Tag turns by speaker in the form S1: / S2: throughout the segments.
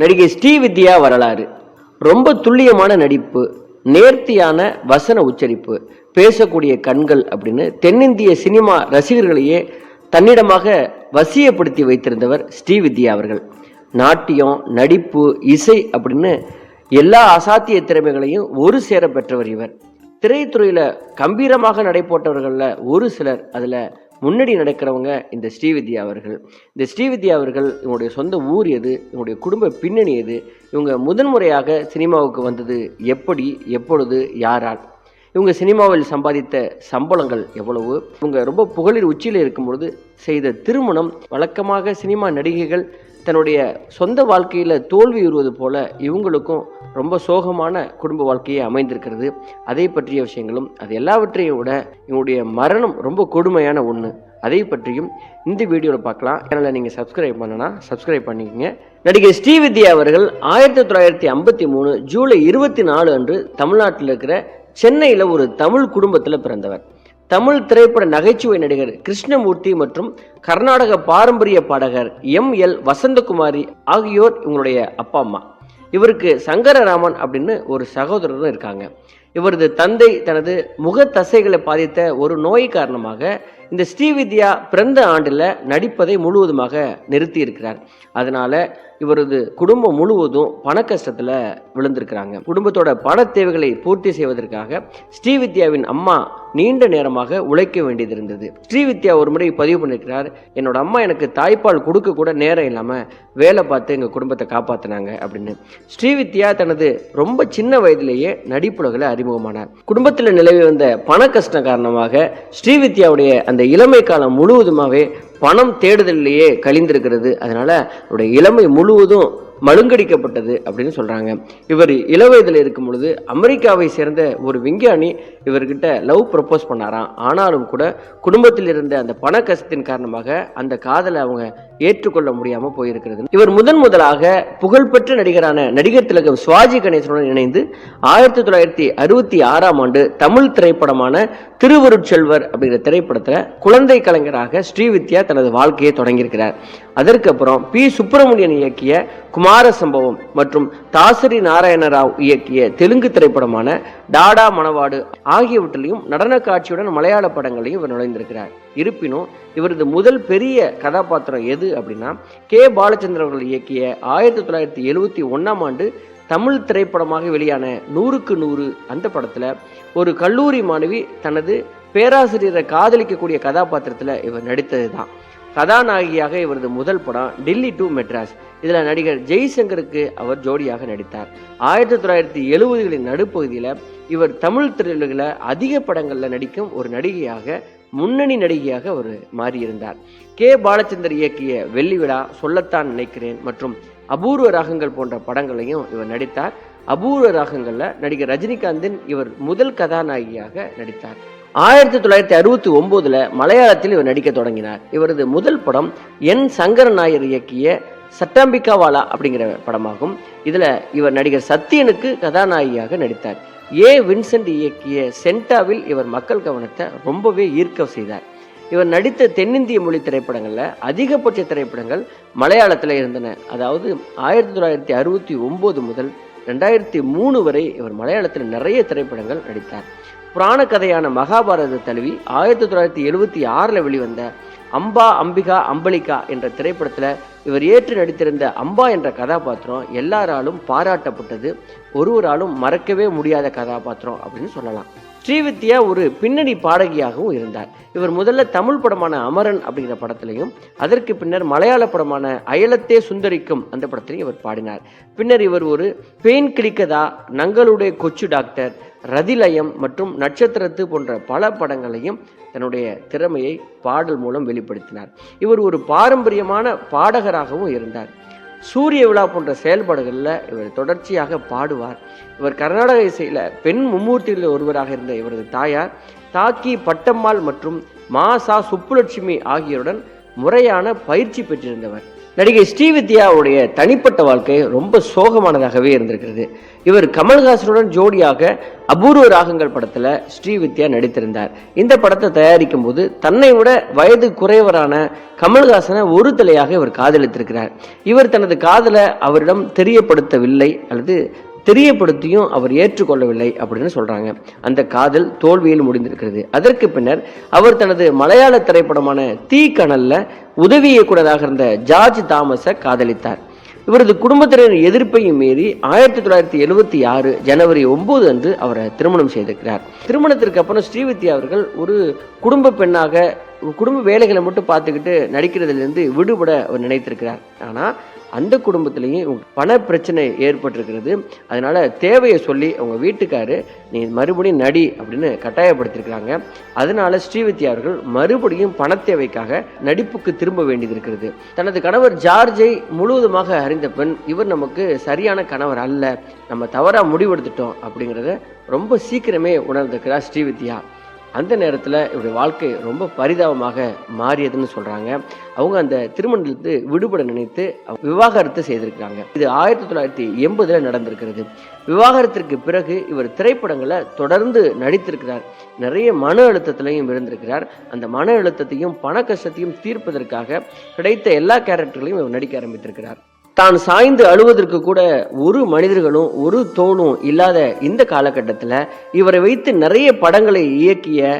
S1: நடிகை ஸ்ரீவித்யா வரலாறு. ரொம்ப துல்லியமான நடிப்பு நேர்த்தியான வசன உச்சரிப்பு பேசக்கூடிய கண்கள் அப்படின்னு தென்னிந்திய சினிமா ரசிகர்களையே தன்னிடமாக வசியப்படுத்தி வைத்திருந்தவர் ஸ்ரீவித்யா அவர்கள். நாட்டியம் நடிப்பு இசை அப்படின்னு எல்லா அசாத்திய திறமைகளையும் ஒரு சேர பெற்றவர் இவர். திரைத்துறையில் கம்பீரமாக நடைபோட்டவர்களில் ஒரு சிலர் அதில் முன்னாடி நடக்கிறவங்க இந்த ஸ்ரீவித்யா அவர்கள். இந்த ஸ்ரீவித்யா அவர்கள் இவங்களுடைய சொந்த ஊர் எது? இவங்களுடைய குடும்ப பின்னணி எது? இவங்க முதன்முறையாக சினிமாவுக்கு வந்தது எப்படி எப்பொழுது யாரால்? இவங்க சினிமாவில் சம்பாதித்த சம்பளங்கள் எவ்வளவு? இவங்க ரொம்ப புகழில் உச்சியில் இருக்கும்பொழுது செய்த திருமணம் வழக்கமாக சினிமா நடிகைகள் தன்னுடைய சொந்த வாழ்க்கையில் தோல்வி உறுவது போல இவங்களுக்கும் ரொம்ப சோகமான குடும்ப வாழ்க்கையே அமைந்திருக்கிறது. அதை பற்றிய விஷயங்களும் அது எல்லாவற்றையும் விட இவங்களுடைய மரணம் ரொம்ப கொடுமையான ஒன்று அதை பற்றியும் இந்த வீடியோவில் பார்க்கலாம். சேனலை நீங்கள் சப்ஸ்கிரைப் பண்ணனா சப்ஸ்கிரைப் பண்ணிக்கோங்க. நடிகை ஸ்ரீவித்யா அவர்கள் ஆயிரத்தி தொள்ளாயிரத்தி ஐம்பத்தி மூணு ஜூலை இருபத்தி நாலு அன்று தமிழ்நாட்டில் இருக்கிற சென்னையில் ஒரு தமிழ் குடும்பத்தில் பிறந்தவர். தமிழ் திரைப்பட நகைச்சுவை நடிகர் கிருஷ்ணமூர்த்தி மற்றும் கர்நாடக பாரம்பரிய பாடகர் எம் எல் வசந்தகுமாரி ஆகியோர் இவங்களுடைய அப்பா அம்மா. இவருக்கு சங்கரராமன் அப்படின்னு ஒரு சகோதரரும் இருக்காங்க. இவரது தந்தை தனது முகத்தசைகளை பாதித்த ஒரு நோய் காரணமாக இந்த ஸ்ரீவித்யா பிறந்த ஆண்டில் நடிப்பதை முழுவதுமாக நிறுத்தி இருக்கிறார் அதனால இவரது குடும்பம் முழுவதும் பண கஷ்டத்தில் விழுந்திருக்கிறாங்க. குடும்பத்தோட பண தேவைகளை பூர்த்தி செய்வதற்காக ஸ்ரீவித்யாவின் அம்மா நீண்ட நேரமாக உழைக்க வேண்டியது இருந்தது. ஸ்ரீவித்யா ஒரு முறை பதிவு பண்ணியிருக்கிறார் என்னோட அம்மா எனக்கு தாய்ப்பால் கொடுக்க கூட நேரம் இல்லாமல் வேலை பார்த்து எங்கள் குடும்பத்தை காப்பாற்றினாங்க அப்படின்னு. ஸ்ரீவித்யா தனது ரொம்ப சின்ன வயதிலேயே நடிப்புலகில் அறிமுகமானார். குடும்பத்தில் நிலவி வந்த பண கஷ்டம் காரணமாக ஸ்ரீவித்யாவுடைய அந்த இளமை காலம் முழுவதுமாகவே பணம் தேடுதல்லையே கழிந்திருக்கிறது. அதனால அவருடைய இளமை முழுவதும் மழுங்கடிக்கப்பட்டது அப்படின்னு சொல்கிறாங்க இவர் இளவயதில் இருக்கும் பொழுது அமெரிக்காவை சேர்ந்த ஒரு விஞ்ஞானி இவர்கிட்ட லவ் ப்ரப்போஸ் பண்ணாராம். ஆனாலும் கூட குடும்பத்தில் இருந்த அந்த பண கஷ்டத்தின் காரணமாக அந்த காதலை அவங்க ஏற்றுக்கொள்ள முடியாமல் போயிருக்கிறது. இவர் முதன் முதலாக புகழ்பெற்ற நடிகரான நடிகர் திலகம் சுவாஜி கணேசனுடன் இணைந்து ஆயிரத்தி தொள்ளாயிரத்தி அறுபத்தி ஆறாம் ஆண்டு தமிழ் திரைப்படமான திருவருட்செல்வர் அப்படிங்கிற திரைப்படத்தில் குழந்தை கலைஞராக ஸ்ரீவித்யா தனது வாழ்க்கையை தொடங்கியிருக்கிறார். அதற்கப்புறம் பி. சுப்பிரமணியன் இயக்கிய குமார சம்பவம் மற்றும் தாசரி நாராயண ராவ் இயக்கிய தெலுங்கு திரைப்படமான டாடா மணவாடு ஆகியவற்றிலையும் நடன காட்சியுடன் மலையாள படங்களையும் இவர் நுழைந்திருக்கிறார். இருப்பினும் இவரது முதல் பெரிய கதாபாத்திரம் எது அப்படின்னா கே. பாலச்சந்திரன் அவர்கள் இயக்கிய ஆயிரத்தி தொள்ளாயிரத்தி எழுவத்தி ஒன்றாம் ஆண்டு தமிழ் திரைப்படமாக வெளியான நூறுக்கு நூறு அந்த படத்தில் ஒரு கல்லூரி மாணவி தனது பேராசிரியரை காதலிக்கக்கூடிய கதாபாத்திரத்தில் இவர் நடித்தது தான் கதாநாயகியாக இவரது முதல் படம் டில்லி டு மெட்ராஸ். இதில் நடிகர் ஜெய்சங்கருக்கு அவர் ஜோடியாக நடித்தார். ஆயிரத்தி தொள்ளாயிரத்தி எழுபதுகளின் நடுப்பகுதியில் இவர் தமிழ் திரையுலகில் அதிக படங்களில் நடிக்கும் ஒரு நடிகையாக முன்னணி நடிகையாக அவர் மாறியிருந்தார். கே. பாலச்சந்தர் இயக்கிய வெள்ளி விழா சொல்லத்தான் நினைக்கிறேன் மற்றும் அபூர்வ ராகங்கள் போன்ற படங்களையும் இவர் நடித்தார். அபூர்வ ராகங்களில் நடிகர் ரஜினிகாந்தின் இவர் முதல் கதாநாயகியாக நடித்தார். ஆயிரத்தி தொள்ளாயிரத்தி அறுபத்தி ஒன்பதுல மலையாளத்தில் இவர் நடிக்க தொடங்கினார். இவரது முதல் படம் என் சங்கர நாயர் இயக்கிய சட்டாம்பிகாவாலா அப்படிங்கிற படமாகும். இதுல இவர் நடிகர் சத்யனுக்கு கதாநாயகியாக நடித்தார். ஏ. வின்சென்ட் இயக்கிய சென்டாவில் இவர் மக்கள் கவனத்தை ரொம்பவே ஈர்க்க செய்தார். இவர் நடித்த தென்னிந்திய மொழி திரைப்படங்களில் அதிகபட்ச திரைப்படங்கள் மலையாளத்தில் இருந்தன. அதாவது ஆயிரத்தி தொள்ளாயிரத்தி அறுபத்தி ஒம்பது முதல் ரெண்டாயிரத்தி மூணு வரை இவர் மலையாளத்தில் நிறைய திரைப்படங்கள் நடித்தார். புராண கதையான மகாபாரத தழுவி ஆயிரத்தி தொள்ளாயிரத்தி எழுபத்தி ஆறில் வெளிவந்த அம்பா அம்பிகா அம்பலிகா என்ற திரைப்படத்தில் இவர் ஏற்று நடித்திருந்த அம்பா என்ற கதாபாத்திரம் எல்லாராலும் பாராட்டப்பட்டது. ஒருவராலும் மறக்கவே முடியாத கதாபாத்திரம் அப்படின்னு சொல்லலாம். ஸ்ரீவித்யா ஒரு பின்னணி பாடகியாகவும் இருந்தார். இவர் முதல்ல தமிழ் படமான அமரன் அப்படிங்கிற படத்திலையும் அதற்கு பின்னர் மலையாள படமான அயலத்தே சுந்தரிக்கும் அந்த படத்திலையும் இவர் பாடினார். பின்னர் இவர் ஒரு பெயின் கிளிக்கதா நங்களுடைய கொச்சு டாக்டர் ரதிலயம் மற்றும் நட்சத்திரத்து போன்ற பல படங்களையும் தன்னுடைய திறமையை பாடல் மூலம் வெளிப்படுத்தினார். இவர் ஒரு பாரம்பரியமான பாடகராகவும் இருந்தார். சூரிய விழா போன்ற செயல்பாடுகளில் இவர் தொடர்ச்சியாக பாடுவார். இவர் கர்நாடக இசையில் பெண் மும்மூர்த்திகளில் ஒருவராக இருந்த இவரது தாயார் தாக்கி பட்டம்மாள் மற்றும் மாசா சுப்புலட்சுமி ஆகியோருடன் முறையான பயிற்சி பெற்றிருந்தவர். நடிகை ஸ்ரீவித்யாவுடைய தனிப்பட்ட வாழ்க்கை ரொம்ப சோகமானதாகவே இருந்திருக்கிறது. இவர் கமல்ஹாசனுடன் ஜோடியாக அபூர்வ ராகங்கள் படத்தில் ஸ்ரீவித்யா நடித்திருந்தார். இந்த படத்தை தயாரிக்கும் போது தன்னை விட வயது குறைவரான கமல்ஹாசனை ஒரு தலையாக இவர் காதலித்திருக்கிறார். இவர் தனது காதலை அவரிடம் தெரியப்படுத்தவில்லை அல்லது தெரியப்படுத்தியும் அவர் ஏற்றுக்கொள்ளவில்லை அப்படின்னு சொல்றாங்க. அந்த காதல் தோல்வியில் முடிந்திருக்கிறது. அதற்கு பின்னர் அவர் தனது மலையாள திரைப்படமான தீ கனல்ல உதவி இயக்குனராக இருந்த ஜார்ஜ் தாமஸை காதலித்தார். இவரது குடும்பத்தினரின் எதிர்ப்பையும் மீறி ஆயிரத்தி தொள்ளாயிரத்தி எழுபத்தி ஆறு ஜனவரி ஒன்பது அன்று அவரை திருமணம் செய்திருக்கிறார். திருமணத்திற்கு அப்புறம் ஸ்ரீவித்யா அவர்கள் ஒரு குடும்ப பெண்ணாக குடும்ப வேலைகளை மட்டும் பார்த்துக்கிட்டு நடிக்கிறதுலேருந்து விடுபட அவர் நினைத்திருக்கிறார். ஆனால் அந்த குடும்பத்திலையும் பண பிரச்சனை ஏற்பட்டிருக்கிறது. அதனால் தேவையை சொல்லி அவங்க வீட்டுக்காரு நீ மறுபடியும் நடி அப்படின்னு கட்டாயப்படுத்தியிருக்கிறாங்க அதனால ஸ்ரீவித்யா அவர்கள் மறுபடியும் பண தேவைக்காக நடிப்புக்கு திரும்ப வேண்டியது இருக்கிறது தனது கணவர் ஜார்ஜை முழுவதுமாக அறிந்த பெண் இவர் நமக்கு சரியான கணவர் அல்ல. நம்ம தவறாக முடிவெடுத்துட்டோம் அப்படிங்கிறத ரொம்ப சீக்கிரமே உணர்ந்திருக்கிறார் ஸ்ரீவித்யா. அந்த நேரத்தில் இவருடைய வாழ்க்கை ரொம்ப பரிதாபமாக மாறியதுன்னு சொல்கிறாங்க அவங்க அந்த திருமணத்திலிருந்து விடுபட நினைத்து விவாகரத்து செய்திருக்கிறாங்க. இது ஆயிரத்தி தொள்ளாயிரத்தி எண்பதில் நடந்திருக்கிறது. விவாகரத்திற்கு பிறகு இவர் திரைப்படங்களை தொடர்ந்து நடித்திருக்கிறார். நிறைய மன அழுத்தத்திலையும் இருந்திருக்கிறார். அந்த மன அழுத்தத்தையும் பண கஷ்டத்தையும் தீர்ப்பதற்காக கிடைத்த எல்லா கேரக்டர்களையும் இவர் நடிக்க ஆரம்பித்திருக்கிறார். தான் சாய்ந்து அழுவதற்கு கூட ஒரு மனிதர்களும் ஒரு தோளும் இல்லாத இந்த காலகட்டத்தில் இவரை வைத்து நிறைய படங்களை இயக்கிய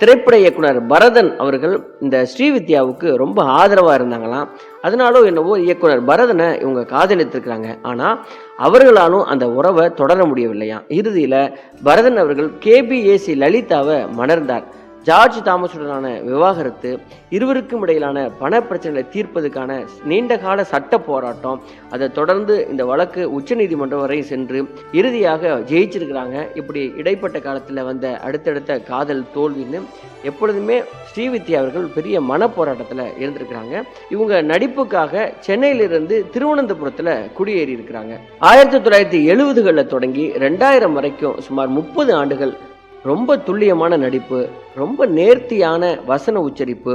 S1: திரைப்பட இயக்குனர் பரதன் அவர்கள் இந்த ஸ்ரீவித்யாவுக்கு ரொம்ப ஆதரவாக இருந்தாங்களாம். அதனாலும் என்னவோ இயக்குனர் பரதனை இவங்க காதலித்திருக்கிறாங்க. ஆனால் அவர்களாலும் அந்த உறவை தொடர முடியவில்லையாம். இறுதியில் பரதன் அவர்கள் கேபிஏசி லலிதாவை மணர்ந்தார் ஜார்ஜ் தாமஸுடனான விவாகரத்து இருவருக்கும் இடையிலான பண பிரச்சனைகளை தீர்ப்பதற்கான நீண்டகால சட்ட போராட்டம் அதை தொடர்ந்து இந்த வழக்கு உச்சநீதிமன்றம் வரை சென்று இறுதியாக ஜெயிச்சிருக்கிறாங்க. இப்படி இடைப்பட்ட காலத்தில் வந்த அடுத்தடுத்த காதல் தோல்வின்னு எப்பொழுதுமே ஸ்ரீவித்யா அவர்கள் பெரிய மன போராட்டத்தில் இருந்திருக்கிறாங்க. இவங்க நடிப்புக்காக சென்னையிலிருந்து திருவனந்தபுரத்தில் குடியேறி இருக்கிறாங்க ஆயிரத்தி தொள்ளாயிரத்தி எழுபதுகளில் தொடங்கி ரெண்டாயிரம் வரைக்கும் சுமார் முப்பது ஆண்டுகள் ரொம்ப துல்லியமான நடிப்பு ரொம்ப நேர்த்தியான வசன உச்சரிப்பு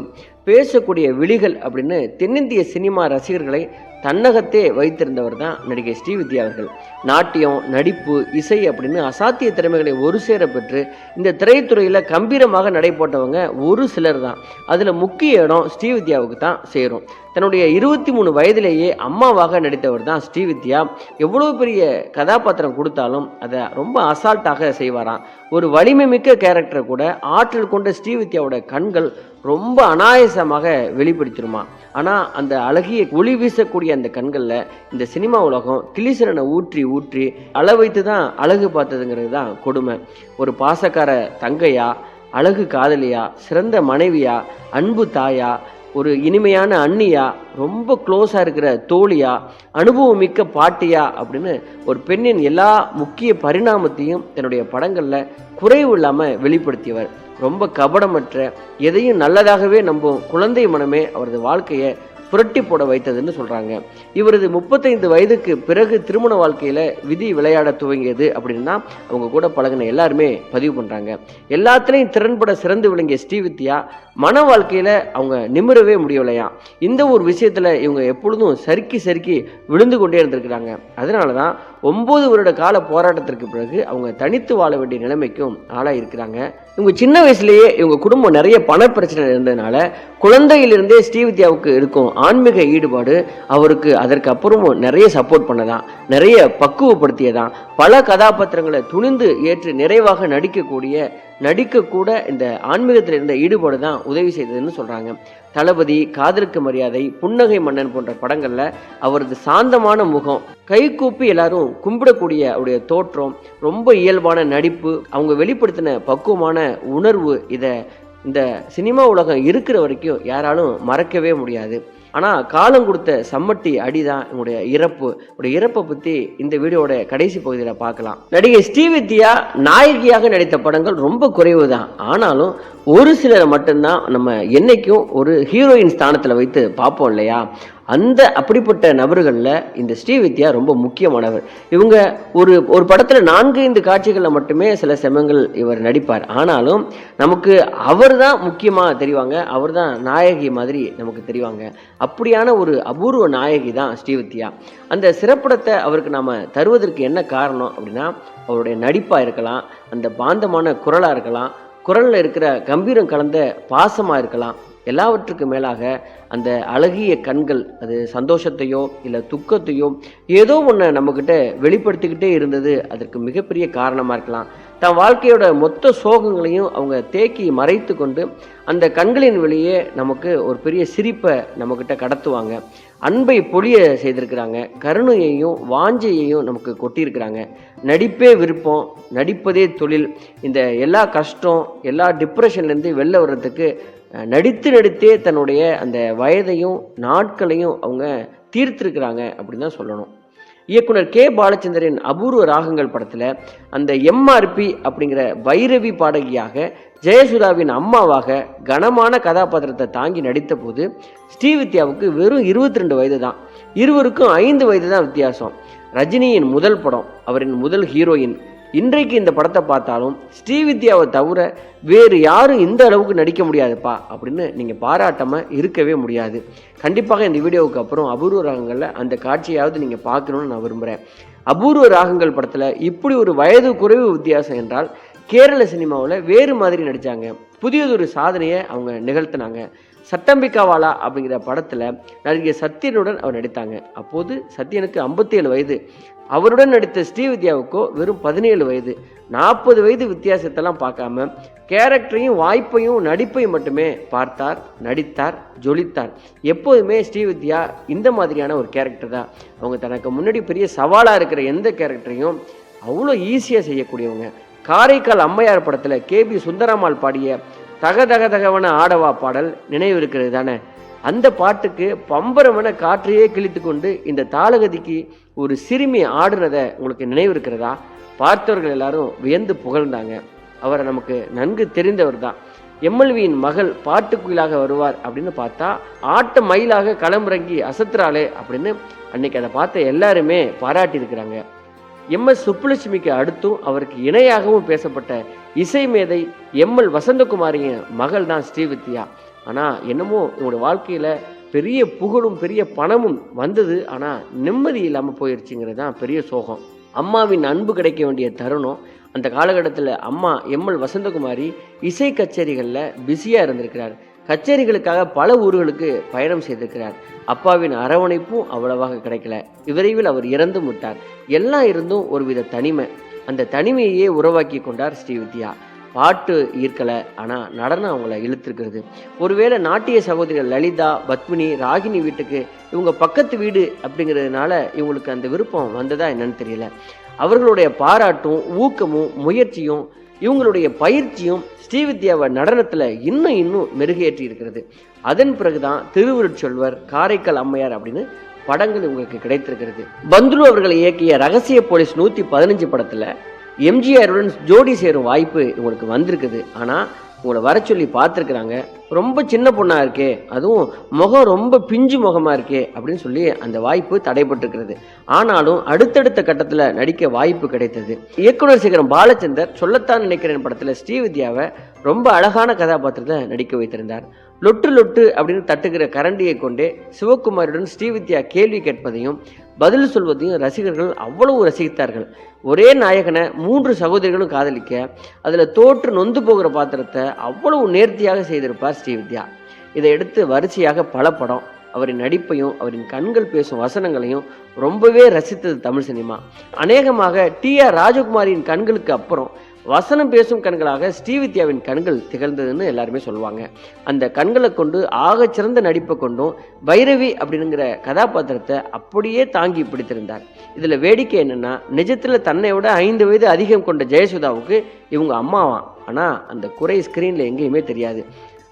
S1: பேசக்கூடிய விழிகள் அப்படின்னு தென்னிந்திய சினிமா ரசிகர்களை தன்னகத்தே வைத்திருந்தவர் தான் நடிகை ஸ்ரீவித்யா அவர்கள். நாட்டியம் நடிப்பு இசை அப்படின்னு அசாத்திய திறமைகளை ஒரு சேர பெற்று இந்த திரைத்துறையில் கம்பீரமாக நடைபோட்டவங்க ஒரு சிலர் தான். அதில் முக்கிய இடம் ஸ்ரீவித்யாவுக்கு தான் சேரும். தன்னுடைய இருபத்தி மூணு வயதிலேயே அம்மாவாக நடித்தவர் தான் ஸ்ரீவித்யா. எவ்வளோ பெரிய கதாபாத்திரம் கொடுத்தாலும் அதை ரொம்ப அசால்ட்டாக செய்வாராம். ஒரு வலிமை மிக்க கேரக்டரை கூட ஆற்றல் கொண்ட ஸ்ரீவித்யாவோட கண்கள் ரொம்ப அனாயசமாக வெளிப்படுத்திடுமா ஆனால் அந்த அழகிய ஒளி வீசக்கூடிய அந்த கண்களில் இந்த சினிமா உலகம் கிளிசரனை ஊற்றி ஊற்றி அள வைத்து தான் அழகு பார்த்ததுங்கிறது தான் கொடுமை. ஒரு பாசக்கார தங்கையா அழகு காதலியா சிறந்த மனைவியா அன்பு தாயா ஒரு இனிமையான அண்ணியா ரொம்ப க்ளோஸாக இருக்கிற தோழியா அனுபவம் மிக்க பாட்டியா அப்படின்னு ஒரு பெண்ணின் எல்லா முக்கிய பரிணாமத்தையும் தன்னுடைய படங்களில் குறைவு இல்லாமல் வெளிப்படுத்தியவர். ரொம்ப கபடமற்ற எதையும் நல்லதாகவே நம்பும் குழந்தை மனமே அவரது வாழ்க்கையை புரட்டி போட வைத்ததுன்னு சொல்றாங்க. இவரது முப்பத்தைந்து வயதுக்கு பிறகு திருமண வாழ்க்கையில விதி விளையாட துவங்கியது அப்படின்னா அவங்க கூட பழகின எல்லாருமே பதிவு பண்றாங்க. எல்லாத்துலேயும் திறன்பட சிறந்து விளங்கிய ஸ்ரீவித்யா மன வாழ்க்கையில அவங்க நிமிரவே முடியவில்லையா இந்த ஒரு விஷயத்துல இவங்க எப்பொழுதும் சறுக்கி சறுக்கி விழுந்து கொண்டே இருந்திருக்கிறாங்க. அதனால தான் ஒம்பது வருட கால போராட்டத்திற்கு பிறகு அவங்க தனித்து வாழ வேண்டிய நிலைமைக்கும் ஆளாக இருக்கிறாங்க. இவங்க சின்ன வயசுலேயே இவங்க குடும்பம் நிறைய பண பிரச்சனை இருந்ததுனால குழந்தையிலிருந்தே ஸ்ரீவித்யாவுக்கு இருக்கும் ஆன்மீக ஈடுபாடு அவருக்கு அதற்கு அப்புறமும் நிறைய சப்போர்ட் பண்ணதான் நிறைய பக்குவப்படுத்தியதான். பல கதாபாத்திரங்களை துணிந்து ஏற்று நிறைவாக நடிக்கக்கூடிய நடிக்கக்கூட இந்த ஆன்மீகத்தில் இருந்த ஈடுபாடு தான் உதவி செய்ததுன்னு சொல்கிறாங்க தளபதி காதலுக்கு மரியாதை புன்னகை மன்னன் போன்ற படங்களில் அவரது சாந்தமான முகம் கைகூப்பி எல்லாரும் கும்பிடக்கூடிய அவருடைய தோற்றம் ரொம்ப இயல்பான நடிப்பு அவங்க வெளிப்படுத்தின பக்குவமான உணர்வு இதை இந்த சினிமா உலகம் இருக்கிற வரைக்கும் யாராலும் மறக்கவே முடியாது. ஆனால் காலம் கொடுத்த சம்மட்டி அடிதான் என்னுடைய இறப்பு. உடைய இறப்பை பற்றி இந்த வீடியோட கடைசி பகுதியில் பார்க்கலாம். நடிகை ஸ்ரீவித்யா நாயகியாக நடித்த படங்கள் ரொம்ப குறைவு தான் ஆனாலும் ஒரு சிலரை மட்டும்தான் நம்ம என்னைக்கும் ஒரு ஹீரோயின் ஸ்தானத்தில் வைத்து பார்ப்போம் இல்லையா? அந்த அப்படிப்பட்ட நபர்களில் இந்த ஸ்ரீவித்யா ரொம்ப முக்கியமானவர். இவங்க ஒரு ஒரு படத்தில் நான்கு ஐந்து காட்சிகளில் மட்டுமே சில செமங்கள் இவர் நடிப்பார். ஆனாலும் நமக்கு அவர் தான் முக்கியமாக தெரிவாங்க. அவர் தான் நாயகி மாதிரி நமக்கு தெரிவாங்க. அப்படியான ஒரு அபூர்வ நாயகி தான் ஸ்ரீவித்யா. அந்த சிறப்பிடத்தை அவருக்கு நாம் தருவதற்கு என்ன காரணம் அப்படின்னா அவருடைய நடிப்பாக இருக்கலாம் அந்த பாந்தமான குரலாக இருக்கலாம் குரலில் இருக்கிற கம்பீரம் கலந்த பாசமாக இருக்கலாம் எல்லாவற்றுக்கு மேலாக அந்த அழகிய கண்கள் அது சந்தோஷத்தையோ இல்லை துக்கத்தையோ ஏதோ ஒன்று நம்மக்கிட்ட வெளிப்படுத்திக்கிட்டே இருந்தது. அதற்கு மிகப்பெரிய காரணமாக இருக்கலாம். தன் வாழ்க்கையோட மொத்த சோகங்களையும் அவங்க தேக்கி மறைத்து கொண்டு அந்த கண்களின் வெளியே நமக்கு ஒரு பெரிய சிரிப்பை நம்மக்கிட்ட கடத்துவாங்க. அன்பை பொழிய செய்திருக்கிறாங்க. கருணையையும் வாஞ்சையையும் நமக்கு கொட்டியிருக்கிறாங்க. நடிப்பே விருப்பம் நடிப்பதே தொழில். இந்த எல்லா கஷ்டம் எல்லா டிப்ரெஷன்லேருந்து வெளில வர்றதுக்கு நடித்து நடித்தே தன்னுடைய அந்த வயதையும் நாட்களையும் அவங்க தீர்த்திருக்கிறாங்க அப்படின்னு தான் சொல்லணும். இயக்குனர் கே. பாலச்சந்திரன் அபூர்வ ராகங்கள் படத்தில் அந்த எம்ஆர்பி அப்படிங்கிற வைரவி பாடகியாக ஜெயசுதாவின் அம்மாவாக கனமான கதாபாத்திரத்தை தாங்கி நடித்த போது ஸ்ரீவித்யாவுக்கு வெறும் இருபத்தி ரெண்டு வயது தான். இருவருக்கும் ஐந்து வயது தான் வித்தியாசம். ரஜினியின் முதல் படம் அவரின் முதல் ஹீரோயின் இன்றைக்கு இந்த படத்தை பார்த்தாலும் ஸ்ரீவித்யாவை தவிர வேறு யாரும் இந்த அளவுக்கு நடிக்க முடியாதுப்பா அப்படின்னு நீங்கள் பாராட்டாமல் இருக்கவே முடியாது. கண்டிப்பாக இந்த வீடியோவுக்கு அப்புறம் அபூர்வ ராகங்களில் அந்த காட்சியாவது நீங்கள் பார்க்கணுன்னு நான் விரும்புகிறேன் அபூர்வ ராகங்கள் படத்தில் இப்படி ஒரு வயது குறைவு வித்தியாசம் என்றால் கேரள சினிமாவில் வேறு மாதிரி நடித்தாங்க புதியதொரு சாதனையை அவங்க நிகழ்த்தினாங்க. சட்டம்பிக்காவாலா அப்படிங்கிற படத்தில் நடிகர் சத்யனுடன் அவர் நடித்தாங்க. அப்போது சத்யனுக்கு 57 வயது. அவருடன் நடித்த ஸ்ரீவித்யாவுக்கோ வெறும் பதினேழு வயது. நாற்பது வயது வித்தியாசத்தெல்லாம் பார்க்காம கேரக்டரையும் வாய்ப்பையும் நடிப்பையும் மட்டுமே பார்த்தார் நடித்தார் ஜொலித்தார். எப்போதுமே ஸ்ரீவித்யா இந்த மாதிரியான ஒரு கேரக்டர் தான். அவங்க தனக்கு முன்னாடி பெரிய சவாலாக இருக்கிற எந்த கேரக்டரையும் அவ்வளோ ஈஸியாக செய்யக்கூடியவங்க. காரைக்கால் அம்மையார் படத்தில் கேபி சுந்தரம்மாள் பாடிய தக தக தகவன ஆடவா பாடல் நினைவு இருக்கிறது தானே? அந்த பாட்டுக்கு பம்பரமென காற்றையே கிழித்து கொண்டு இந்த தாளகதிக்கு ஒரு சிறுமி ஆடுனதை உங்களுக்கு நினைவு இருக்கிறதா? பார்த்தவர்கள் எல்லாரும் வியந்து புகழ்ந்தாங்க. அவரை நமக்கு நன்கு தெரிந்தவர் தான். எம்எல்வியின் மகள் பாட்டுக்குயிலாக வருவார் அப்படின்னு பார்த்தா ஆட்ட மயிலாக களமிறங்கி அசத்துறாளே அப்படின்னு அன்னைக்கு அதை பார்த்த எல்லாருமே பாராட்டியிருக்கிறாங்க எம்எஸ் சுப்புலட்சுமிக்கு அடுத்தும் அவருக்கு இணையாகவும் பேசப்பட்ட இசை மேதை எம்எல் வசந்தகுமாரியின் மகள் தான் ஸ்ரீவித்யா. ஆனால் என்னமோ இவங்களோட வாழ்க்கையில் பெரிய புகழும் பெரிய பணமும் வந்தது ஆனால் நிம்மதி இல்லாமல் போயிடுச்சுங்கிறது தான் பெரிய சோகம். அம்மாவின் அன்பு கிடைக்க வேண்டிய தருணம். அந்த காலகட்டத்தில் அம்மா எம்எல் வசந்தகுமாரி இசை கச்சேரிகளில் பிஸியாக இருந்திருக்கிறார். கச்சேரிகளுக்காக பல ஊர்களுக்கு பயணம் செய்திருக்கிறார். அப்பாவின் அரவணைப்பும் அவ்வளவாக கிடைக்கல. விரைவில் அவர் இறந்து விட்டார். எல்லாம் இருந்தும் ஒருவித தனிமை. அந்த தனிமையையே உருவாக்கி கொண்டார் ஸ்ரீவித்யா. பாட்டு ஈர்க்கலை. ஆனால் நடனம் அவங்கள இழுத்துருக்கிறது. ஒருவேளை நாட்டிய சகோதரிகள் லலிதா பத்மினி ராகினி வீட்டுக்கு இவங்க பக்கத்து வீடு அப்படிங்கிறதுனால இவங்களுக்கு அந்த விருப்பம் வந்ததா என்னன்னு தெரியல. அவர்களுடைய பாராட்டும் ஊக்கமும் முயற்சியும் இவங்களுடைய பயிற்சியும் ஸ்ரீவித்யாவை நடனத்தில் இன்னும் இன்னும் மெருகேற்றி இருக்கிறது. அதன் பிறகுதான் திருவுருட்சொல்வர் காரைக்கால் அம்மையார் அப்படின்னு படங்கள் உங்களுக்கு கிடைத்திருக்கிறது. பந்துலு அவர்களை இயக்கிய ரகசிய போலீஸ் நூற்றி பதினஞ்சு படத்தில் எம்ஜிஆருடன் ஜோடி சேரும் வாய்ப்பு உங்களுக்கு வந்திருக்குது. ஆனால் உங்களை வர சொல்லி பார்த்துருக்குறாங்க. ரொம்ப சின்ன பொண்ணாக இருக்கே. அதுவும் முகம் ரொம்ப பிஞ்சு முகமாக இருக்கே அப்படின்னு சொல்லி அந்த வாய்ப்பு தடைபட்டிருக்கிறது. ஆனாலும் அடுத்தடுத்த கட்டத்தில் நடிக்க வாய்ப்பு கிடைத்தது. இயக்குனர் சிகரம் பாலச்சந்தர் சொல்லத்தான் நினைக்கிறேன் படத்தில் ஸ்ரீவித்யாவை ரொம்ப அழகான கதாபாத்திரத்தில் நடிக்க வைத்திருந்தார். லொட்டு லொட்டு அப்படின்னு தட்டுகிற கரண்டியை கொண்டே சிவகுமாரியுடன் ஸ்ரீவித்யா கேள்வி கேட்பதையும் பதில் சொல்வதையும் ரசிகர்கள் அவ்வளவு ரசித்தார்கள். ஒரே நாயகனை மூன்று சகோதரிகளும் காதலிக்க அதில் தோற்று நொந்து போகிற பாத்திரத்தை அவ்வளவு நேர்த்தியாக செய்திருப்பார் ஸ்ரீவித்யா. இதை எடுத்து வரிசையாக பல படம் அவரின் நடிப்பையும் அவரின் கண்கள் பேசும் வசனங்களையும் ரொம்பவே ரசித்தது தமிழ் சினிமா. அநேகமாக டி ஆர் ராஜகுமாரியின் கண்களுக்கு அப்புறம் வசனம் பேசும் கண்களாக ஸ்ரீவித்யாவின் கண்கள் திகழ்ந்ததுன்னு எல்லாருமே சொல்லுவாங்க. அந்த கண்களை கொண்டு ஆக சிறந்த நடிப்பை கொண்டும் பைரவி அப்படிங்கிற கதாபாத்திரத்தை அப்படியே தாங்கி பிடித்திருந்தார். இதில் வேடிக்கை என்னென்னா நிஜத்தில் தன்னை விட ஐந்து வயது அதிகம் கொண்ட ஜெயசுதாவுக்கு இவங்க அம்மாவாம். ஆனால் அந்த குறை ஸ்க்ரீனில் எங்கேயுமே தெரியாது.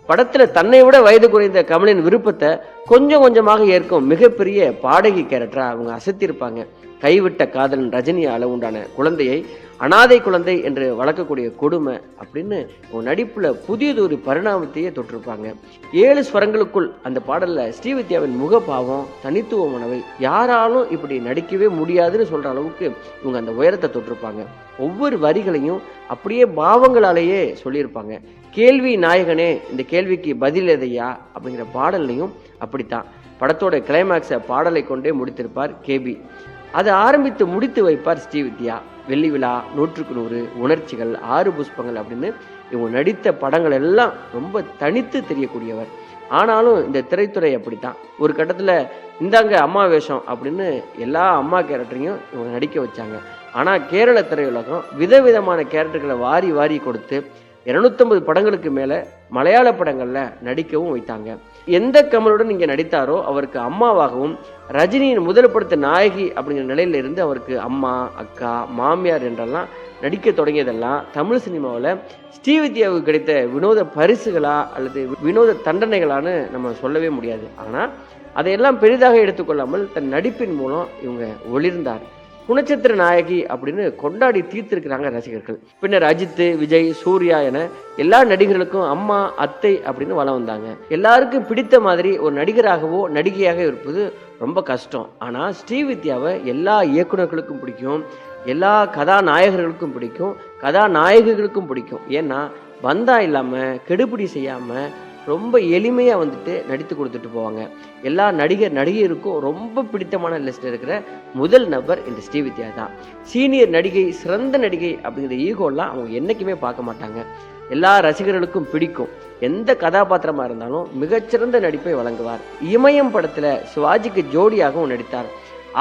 S1: படத்தில் தன்னை விட வயது குறைந்த கமலின் விருப்பத்தை கொஞ்சம் கொஞ்சமாக ஏற்கும் மிகப்பெரிய பாடகி கேரக்டராக அவங்க அசத்திருப்பாங்க. கைவிட்ட காதலன் ரஜினியால் உண்டான குழந்தையை அனாதை குழந்தை என்று வளர்க்கக்கூடிய கொடுமை அப்படின்னு நடிப்பில் புதியதொரு பரிணாமத்தையே தொட்டிருப்பாங்க. ஏழு ஸ்வரங்களுக்குள் அந்த பாடலில் ஸ்ரீவித்யாவின் முகபாவம் தனித்துவமானவை யாராலும் இப்படி நடிக்கவே முடியாதுன்னு சொல்கிற அளவுக்கு இவங்க அந்த உயரத்தை தொட்டிருப்பாங்க. ஒவ்வொரு வரிகளையும் அப்படியே பாவங்களாலேயே சொல்லியிருப்பாங்க. கேள்வி நாயகனே இந்த கேள்விக்கு பதில் எதையா? அப்படிங்கிற பாடல்லையும் அப்படித்தான். படத்தோட கிளைமேக்ஸை பாடலை கொண்டே முடித்திருப்பார் கேபி. அதை ஆரம்பித்து முடித்து வைப்பார் ஸ்ரீவித்யா வெள்ளி விழா நூற்றுக்கு நூறு உணர்ச்சிகள் ஆறு புஷ்பங்கள் அப்படின்னு இவங்க நடித்த படங்கள் எல்லாம் ரொம்ப தனித்து தெரியக்கூடியவர். ஆனாலும் இந்த திரைத்துறை அப்படித்தான். ஒரு கட்டத்தில் இந்தாங்க அம்மா வேஷம் அப்படின்னு எல்லா அம்மா கேரக்டரையும் இவங்க நடிக்க வச்சாங்க. ஆனால் கேரள திரையுலகம் விதவிதமான கேரக்டர்களை வாரி வாரி கொடுத்து இருநூத்தம்பது படங்களுக்கு மேலே மலையாள படங்களில் நடிக்கவும் வைத்தாங்க. எந்த கமலுடன் இங்கே நடித்தாரோ அவருக்கு அம்மாவாகவும் ரஜினியின் முதல் படுத்த நாயகி அப்படிங்கிற நிலையில இருந்து அவருக்கு அம்மா அக்கா மாமியார் என்றெல்லாம் நடிக்க தொடங்கியதெல்லாம் தமிழ் சினிமாவில் ஸ்ரீவித்யாவுக்கு கிடைத்த வினோத பரிசுகளா அல்லது வினோத தண்டனைகளான்னு நம்ம சொல்லவே முடியாது. ஆனால் அதையெல்லாம் பெரிதாக எடுத்துக்கொள்ளாமல் தன் நடிப்பின் மூலம் இவங்க ஒளிர்ந்தார். குணச்சித்திர நாயகி அப்படின்னு கொண்டாடி தீர்த்திருக்கிறாங்க ரசிகர்கள். பின்னர் அஜித் விஜய் சூர்யா என எல்லா நடிகர்களுக்கும் அம்மா அத்தை அப்படின்னு வளம் வந்தாங்க. எல்லாருக்கும் பிடித்த மாதிரி ஒரு நடிகராகவோ நடிகையாக இருப்பது ரொம்ப கஷ்டம். ஆனால் ஸ்ரீவித்யாவை எல்லா இயக்குநர்களுக்கும் பிடிக்கும். எல்லா கதாநாயகர்களுக்கும் பிடிக்கும். கதாநாயகிகளுக்கும் பிடிக்கும். ஏன்னா பந்தா இல்லாமல் கெடுபிடி செய்யாமல் ரொம்ப எளிமையாக வந்துட்டு நடித்து கொடுத்துட்டு போவாங்க. எல்லா நடிகர் நடிகருக்கும் ரொம்ப பிடித்தமான லிஸ்ட் இருக்கிற முதல் நபர் இந்த ஸ்ரீவித்யா தான். சீனியர் நடிகை சிறந்த நடிகை அப்படிங்கிற ஈகோலாம் அவங்க என்றைக்குமே பார்க்க மாட்டாங்க. எல்லா ரசிகர்களுக்கும் பிடிக்கும். எந்த கதாபாத்திரமாக இருந்தாலும் மிகச்சிறந்த நடிப்பை வழங்குவார். இமயம் படத்தில் சிவாஜிக்கு ஜோடியாகவும் நடித்தார்.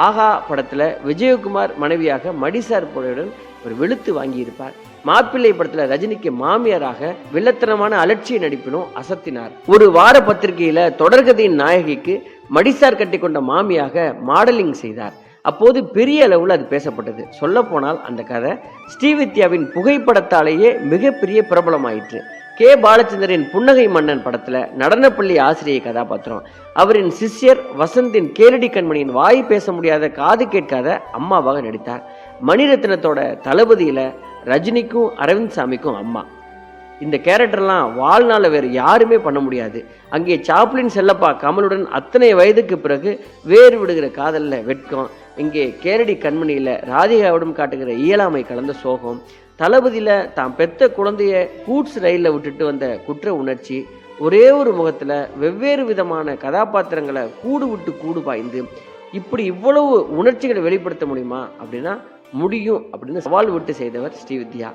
S1: ஆஹா படத்தில் விஜயகுமார் மனைவியாக மடிசார் புழையுடன் ஒரு வெளுத்து வாங்கியிருப்பார். மாப்பிள்ளை படத்துல ரஜினிக்கு மாமியாராக வில்லத்தனமான அலட்சிய நடிப்பினும் அசத்தினார். ஒரு வார பத்திரிகையில தொடர்கதையின் நாயகிக்கு மடிசார் கட்டி கொண்ட மாமியாக மாடலிங் செய்தார். அப்போது பெரிய அளவில் அது பேசப்பட்டது. சொல்ல போனால் அந்த கதை ஸ்ரீவித்யாவின் புகைப்படத்தாலேயே மிகப்பெரிய பிரபலமாயிற்று. கே. பாலச்சந்தரின் புன்னகை மன்னன் படத்துல நடனப்பள்ளி ஆசிரியை கதாபாத்திரம். அவரின் சிஷ்யர் வசந்தின் கேரடி கண்மணியின் வாய் பேச முடியாத காது கேட்காத அம்மாவாக நடித்தார். மணிரத்னத்தோட தளபதியில ரஜினிக்கும் அரவிந்த் சாமிக்கும் அம்மா. இந்த கேரக்டர்லாம் வாழ்நாளில் வேறு யாருமே பண்ண முடியாது. அங்கே சாப்ளின் செல்லப்பா கமலுடன் அத்தனை வயதுக்கு பிறகு வேறு விடுகிற காதலில் வெட்கம் இங்கே கேரடி கண்மணியில் ராதிகாவிடம் காட்டுகிற இயலாமை கலந்த சோகம் தளபதியில் தான் பெத்த குழந்தைய கூட்ஸ் ரயிலில் விட்டுட்டு வந்த குற்ற உணர்ச்சி ஒரே ஒரு முகத்தில் வெவ்வேறு விதமான கதாபாத்திரங்களை கூடு விட்டு கூடு பாய்ந்து இப்படி இவ்வளவு உணர்ச்சிகளை வெளிப்படுத்த முடியுமா அப்படின்னா முடியும் அப்படின்னு சவால் விட்டு செய்தவர் ஸ்ரீவித்யா.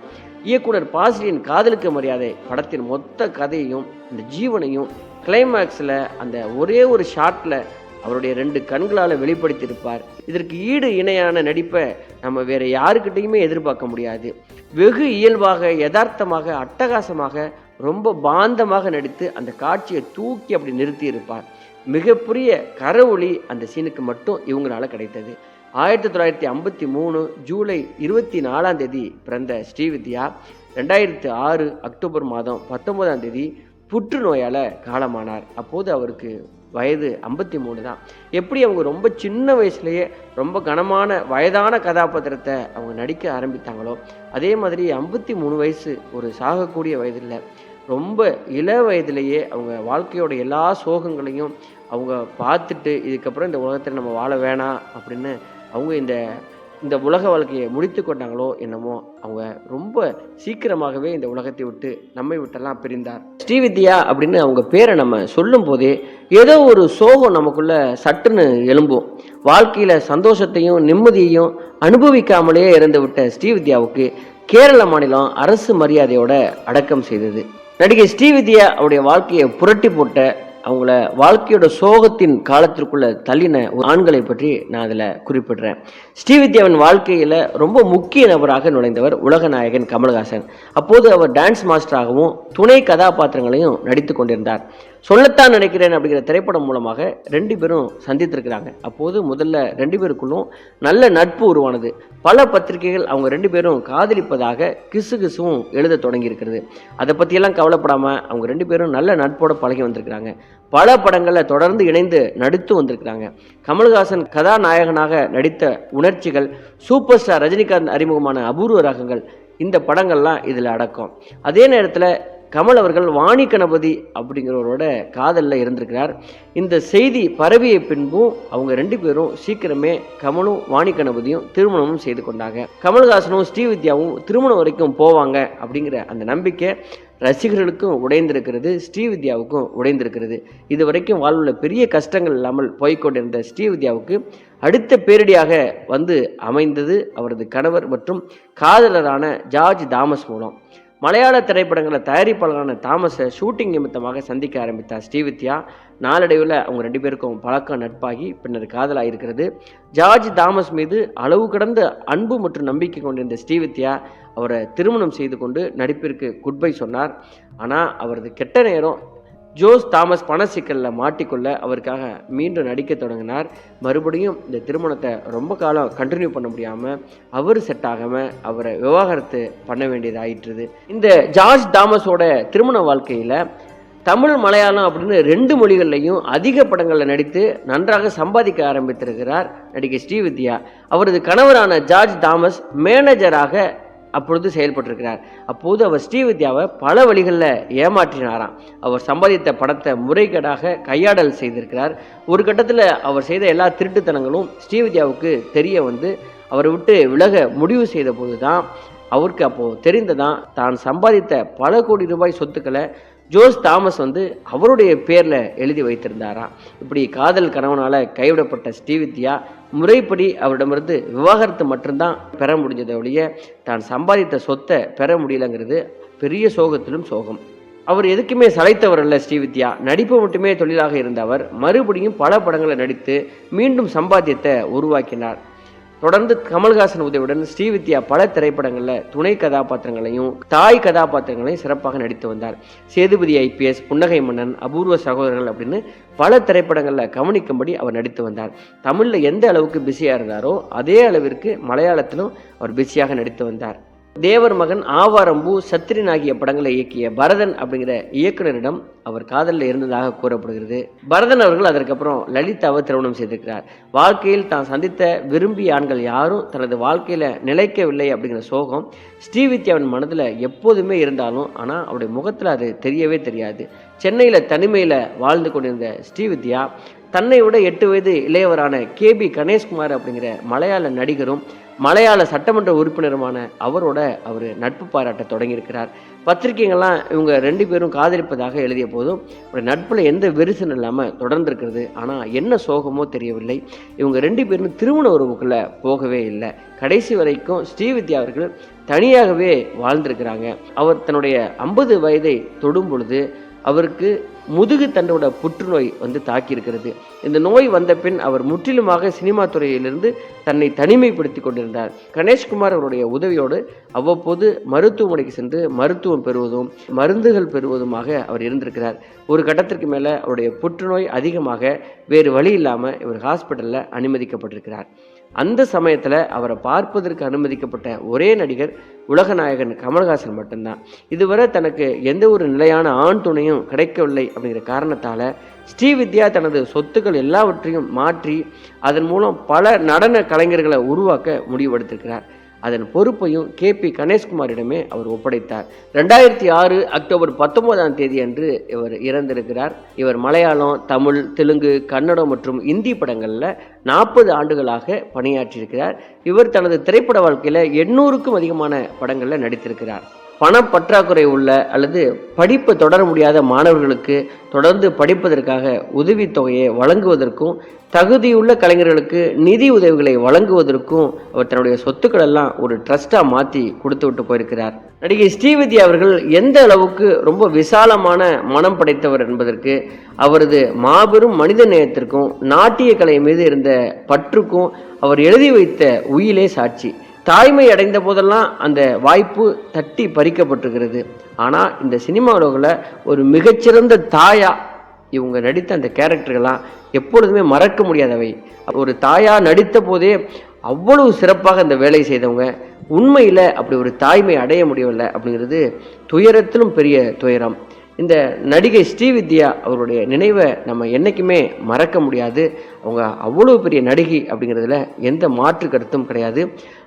S1: இயக்குனர் பாசிரியின் காதலுக்கு மரியாதை படத்தின் மொத்த கதையையும் இந்த ஜீவனையும் கிளைமேக்ஸில் அந்த ஒரே ஒரு ஷாட்டில் அவருடைய ரெண்டு கண்களால் வெளிப்படுத்தியிருப்பார். இதற்கு ஈடு இணையான நடிப்பை நம்ம வேறு யாருக்கிட்டையுமே எதிர்பார்க்க முடியாது. வெகு இயல்பாக யதார்த்தமாக அட்டகாசமாக ரொம்ப பாந்தமாக நடித்து அந்த காட்சியை தூக்கி அப்படி நிறுத்தியிருப்பார். மிகப்பெரிய கரவொளி அந்த சீனுக்கு மட்டும் இவங்களால கிடைத்தது. ஆயிரத்தி தொள்ளாயிரத்தி ஐம்பத்தி மூணு ஜூலை இருபத்தி நாலாம் தேதி பிறந்த ஸ்ரீவித்யா ரெண்டாயிரத்தி ஆறு அக்டோபர் மாதம் பத்தொன்பதாம் தேதி புற்றுநோயால் காலமானார். அப்போது அவருக்கு வயது ஐம்பத்தி மூணு தான். எப்படி அவங்க ரொம்ப சின்ன வயசுலேயே ரொம்ப கனமான வயதான கதாபாத்திரத்தை அவங்க நடிக்க ஆரம்பித்தாங்களோ அதே மாதிரி ஐம்பத்தி மூணு வயசு ஒரு சாகக்கூடிய வயதில் ரொம்ப இள வயதிலேயே அவங்க வாழ்க்கையோட எல்லா சோகங்களையும் அவங்க பார்த்துட்டு இதுக்கப்புறம் இந்த உலகத்தில் நம்ம வாழ வேணாம் அப்படின்னு அவங்க இந்த இந்த உலக வாழ்க்கையை முடித்து கொண்டாங்களோ என்னமோ அவங்க ரொம்ப சீக்கிரமாகவே இந்த உலகத்தை விட்டு நம்மை விட்டெல்லாம் பிரிந்தார். ஸ்ரீவித்யா அப்படின்னு அவங்க பேரை நம்ம சொல்லும் போதே ஏதோ ஒரு சோகம் நமக்குள்ள சட்டுன்னு எழும்பும். வாழ்க்கையில சந்தோஷத்தையும் நிம்மதியையும் அனுபவிக்காமலே இறந்து விட்ட ஸ்ரீவித்யாவுக்கு கேரள மாநிலம் அரசு மரியாதையோட அடக்கம் செய்தது. நடிகை ஸ்ரீவித்யா அவருடைய வாழ்க்கையை புரட்டி போட்ட அவங்கள வாழ்க்கையோட சோகத்தின் காலத்திற்குள்ள தள்ளின ஆண்களை பற்றி நான் அதில் குறிப்பிடுறேன். ஸ்ரீவித்யாவின் வாழ்க்கையில் ரொம்ப முக்கிய நபராக நுழைந்தவர் உலக நாயகன் கமல்ஹாசன். அப்போது அவர் டான்ஸ் மாஸ்டராகவும் துணை கதாபாத்திரங்களையும் நடித்து கொண்டிருந்தார். சொல்லத்தான் நினைக்கிறேன் அப்படிங்கிற திரைப்படம் மூலமாக ரெண்டு பேரும் சந்தித்திருக்கிறாங்க. அப்போது முதல்ல ரெண்டு பேருக்குள்ளும் நல்ல நட்பு உருவானது. பல பத்திரிகைகள் அவங்க ரெண்டு பேரும் காதலிப்பதாக கிசு கிசுவும் எழுத தொடங்கியிருக்கிறது. அதை பற்றியெல்லாம் கவலைப்படாமல் அவங்க ரெண்டு பேரும் நல்ல நட்போட பழகி வந்திருக்கிறாங்க. பல படங்களில் தொடர்ந்து இணைந்து நடித்து வந்திருக்கிறாங்க. கமல்ஹாசன் கதாநாயகனாக நடித்த உணர்ச்சிகள் சூப்பர் ஸ்டார் ரஜினிகாந்த் அறிமுகமான அபூர்வ ரகங்கள் இந்த படங்கள்லாம் இதில் அடக்கம். அதே நேரத்தில் கமல் அவர்கள் வாணி கணபதி அப்படிங்கிறவரோட காதலில் இருந்திருக்கிறார். இந்த செய்தி பரவிய பின்பும் அவங்க ரெண்டு பேரும் சீக்கிரமே கமலும் வாணி கணபதியும் திருமணமும் செய்து கொண்டாங்க. கமல்ஹாசனும் ஸ்ரீவித்யாவும் திருமணம் வரைக்கும் போவாங்க அப்படிங்கிற அந்த நம்பிக்கை ரசிகர்களுக்கும் உடைந்திருக்கிறது ஸ்ரீவித்யாவுக்கும் உடைந்திருக்கிறது. இது வரைக்கும் வாழ்வில் பெரிய கஷ்டங்கள் இல்லாமல் போய்க்கொண்டிருந்த ஸ்ரீவித்யாவுக்கு அடுத்த பேரிடியாக வந்து அமைந்தது அவரது கணவர் மற்றும் காதலரான ஜார்ஜ் தாமஸ் மூலம். மலையாள திரைப்படங்களை தயாரிப்பாளரான தாமஸை ஷூட்டிங் நிமித்தமாக சந்திக்க ஆரம்பித்தார் ஸ்ரீவித்யா. நாளடைவில் அவங்க ரெண்டு பேருக்கும் பழக்கம் நட்பாகி பின்னர் காதலாக இருக்கிறது ஜார்ஜ் தாமஸ் மீது அளவு கடந்த அன்பு மற்றும் நம்பிக்கை கொண்டிருந்த ஸ்ரீவித்யா அவரை திருமணம் செய்து கொண்டு நடிப்பிற்கு குட்பை சொன்னார். ஆனால் அவரது கெட்ட நேரம் ஜோஸ் தாமஸ் பண சிக்கலில் மாட்டிக்கொள்ள அவருக்காக மீண்டும் நடிக்க தொடங்கினார். மறுபடியும் இந்த திருமணத்தை ரொம்ப காலம் கண்டினியூ பண்ண முடியாமல் அவர் செட் ஆகாமல் அவரை விவாகரத்து பண்ண வேண்டியதாயிற்றுது இந்த ஜார்ஜ் தாமஸோட திருமண வாழ்க்கையில் தமிழ் மலையாளம் அப்படின்னு ரெண்டு மொழிகள்லையும் அதிக படங்களில் நடித்து நன்றாக சம்பாதிக்க ஆரம்பித்திருக்கிறார் நடிகை ஸ்ரீவித்யா. அவரது கணவரான ஜார்ஜ் தாமஸ் மேனேஜராக அப்பொழுது செயல்பட்டிருக்கிறார். அப்போது அவர் ஸ்ரீவித்யாவை பல வழிகளில் ஏமாற்றினாராம். அவர் சம்பாதித்த பணத்தை முறைகேடாக கையாடல் செய்திருக்கிறார். ஒரு கட்டத்தில் அவர் செய்த எல்லா திருட்டுத்தனங்களும் ஸ்ரீவித்யாவுக்கு தெரிய வந்து அவரை விட்டு விலக முடிவு செய்த போது தான் அவருக்கு அப்போது தெரிந்ததான் தான் சம்பாதித்த பல கோடி ரூபாய் சொத்துக்களை ஜோஸ் தாமஸ் வந்து அவருடைய பேரில் எழுதி வைத்திருந்தாராம் இப்படி காதல் கணவனால் கைவிடப்பட்ட ஸ்ரீவித்யா முறைப்படி அவரிடமிருந்து விவாகரத்து மட்டும்தான் பெற முடிஞ்சதை ஒழிய தான் சம்பாதித்த சொத்தை பெற முடியலங்கிறது பெரிய சோகத்திலும் சோகம். அவர் எதுக்குமே சளைத்தவர் அல்ல ஸ்ரீவித்யா. நடிப்பு மட்டுமே தொழிலாக இருந்த அவர் மறுபடியும் பல படங்களை நடித்து மீண்டும் சம்பாத்தியத்தை உருவாக்கினார். தொடர்ந்து கமல்ஹாசன் உதவியுடன் ஸ்ரீவித்யா பல திரைப்படங்களில் துணை கதாபாத்திரங்களையும் தாய் கதாபாத்திரங்களையும் சிறப்பாக நடித்து வந்தார். சேதுபதி ஐபிஎஸ் புன்னகை மன்னன் அபூர்வ சகோதரர்கள் அப்படின்னு பல திரைப்படங்களில் கவனிக்கும்படி அவர் நடித்து வந்தார். தமிழில் எந்த அளவுக்கு பிஸியாக இருந்தாரோ அதே அளவிற்கு மலையாளத்திலும் அவர் பிஸியாக நடித்து வந்தார். தேவர் மகன் ஆவாரம்பு சத்ரின் ஆகிய படங்களை இயக்கிய பரதன் அப்படிங்கிற இயக்குனரிடம் அவர் காதலில் இருந்ததாக கூறப்படுகிறது. பரதன் அவர்கள் அதற்கப்புறம் லலிதாவை திருமணம் செய்திருக்கிறார். வாழ்க்கையில் தான் சந்தித்த விரும்பிய ஆண்கள் யாரும் தனது வாழ்க்கையில் நிலைக்கவில்லை அப்படிங்கிற சோகம் ஸ்ரீவித்யாவின் மனதில் எப்போதுமே இருந்தாலும் ஆனால் அவருடைய முகத்தில் அது தெரியவே தெரியாது. சென்னையில் தனிமையில் வாழ்ந்து கொண்டிருந்த ஸ்ரீவித்யா தன்னை விட எட்டு வயது இளையவரான கே பி கணேஷ்குமார் அப்படிங்கிற மலையாள நடிகரும் மலையாள சட்டமன்ற உறுப்பினருமான அவரோட அவர் நட்பு பாராட்ட தொடங்கியிருக்கிறார். பத்திரிகைகள்லாம் இவங்க ரெண்டு பேரும் காதலிப்பதாக எழுதிய போதும் ஒரு நட்பில் எந்த வெரிசன் இல்லாமல் தொடர்ந்துருக்கிறது. ஆனால் என்ன சோகமோ தெரியவில்லை. இவங்க ரெண்டு பேரும் திருமண உறவுக்குள்ளே போகவே இல்லை. கடைசி வரைக்கும் ஸ்ரீவித்யா அவர்கள் தனியாகவே வாழ்ந்திருக்கிறாங்க. அவர் தன்னுடைய ஐம்பது வயதை தொடும் பொழுது அவருக்கு முதுகு தண்டோட புற்றுநோய் வந்து தாக்கியிருக்கிறது. இந்த நோய் வந்த பின் அவர் முற்றிலுமாக சினிமா துறையிலிருந்து தன்னை தனிமைப்படுத்தி கொண்டிருந்தார். கணேஷ்குமார் அவருடைய உதவியோடு அவ்வப்போது மருத்துவமனைக்கு சென்று மருத்துவம் பெறுவதும் மருந்துகள் பெறுவதுமாக அவர் இருந்திருக்கிறார். ஒரு கட்டத்திற்கு மேலே அவருடைய புற்றுநோய் அதிகமாக வேறு வழி இல்லாமல் இவர் ஹாஸ்பிட்டலில் அனுமதிக்கப்பட்டிருக்கிறார். அந்த சமயத்தில் அவரை பார்ப்பதற்கு அனுமதிக்கப்பட்ட ஒரே நடிகர் உலகநாயகன் கமல்ஹாசன் மட்டும்தான். இதுவரை தனக்கு எந்த ஒரு நிலையான ஆண் துணையும் கிடைக்கவில்லை அப்படிங்கிற காரணத்தால் ஸ்ரீவித்யா தனது சொத்துக்கள் எல்லாவற்றையும் மாற்றி அதன் மூலம் பல நடன கலைஞர்களை உருவாக்க முடிவெடுத்திருக்கிறார் அதன் பொறுப்பையும் கே பி கணேஷ்குமாரிடமே அவர் ஒப்படைத்தார். ரெண்டாயிரத்தி ஆறு அக்டோபர் பத்தொன்பதாம் தேதி அன்று இவர் இறந்திருக்கிறார். இவர் மலையாளம் தமிழ் தெலுங்கு கன்னடம் மற்றும் இந்தி படங்களில் நாற்பது ஆண்டுகளாக பணியாற்றியிருக்கிறார். இவர் தனது திரைப்பட வாழ்க்கையில் எண்ணூறுக்கும் அதிகமான படங்களில் நடித்திருக்கிறார். பணப்பற்றாக்குறை உள்ள அல்லது படிப்பு தொடர முடியாத மாணவர்களுக்கு தொடர்ந்து படிப்பதற்காக உதவித்தொகையை வழங்குவதற்கும் தகுதியுள்ள கலைஞர்களுக்கு நிதி உதவிகளை வழங்குவதற்கும் அவர் தன்னுடைய சொத்துக்கள் எல்லாம் ஒரு ட்ரஸ்டாக மாற்றி கொடுத்து விட்டு போயிருக்கிறார். நடிகை ஸ்ரீவதி அவர்கள் எந்த அளவுக்கு ரொம்ப விசாலமான மனம் படைத்தவர் என்பதற்கு அவரது மாபெரும் மனித நேயத்திற்கும் நாட்டிய கலை மீது இருந்த பற்றுக்கும் அவர் எழுதி வைத்த உயிலே சாட்சி. தாய்மை அடைந்த போதெல்லாம் அந்த வாய்ப்பு தட்டி பறிக்கப்பட்டிருக்கிறது. ஆனால் இந்த சினிமா உலகில் ஒரு மிகச்சிறந்த தாயா இவங்க நடித்த அந்த கேரக்டர்கள்லாம் எப்பொழுதுமே மறக்க முடியாதவை. ஒரு தாயா நடித்த போதே அவ்வளவு சிறப்பாக அந்த வேலை செய்தவங்க. உண்மையில் அப்படி ஒரு தாய்மை அடைய முடியவில்லை அப்படிங்கிறது துயரத்திலும் பெரிய துயரம். இந்த நடிகை ஸ்ரீவித்யா அவருடைய நினைவை நம்ம என்றைக்குமே மறக்க முடியாது. அவங்க அவ்வளோ பெரிய நடிகை அப்படிங்கிறதுல எந்த மாற்று கருத்தும் கிடையாது.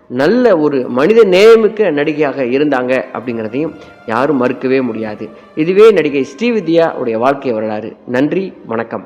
S1: நல்ல ஒரு மனித நேயமிக்க நடிகையாக இருந்தாங்க அப்படிங்கிறதையும் யாரும் மறுக்கவே முடியாது. இதுவே நடிகை ஸ்ரீவித்யா உடைய வாழ்க்கை வரலாறு. நன்றி வணக்கம்.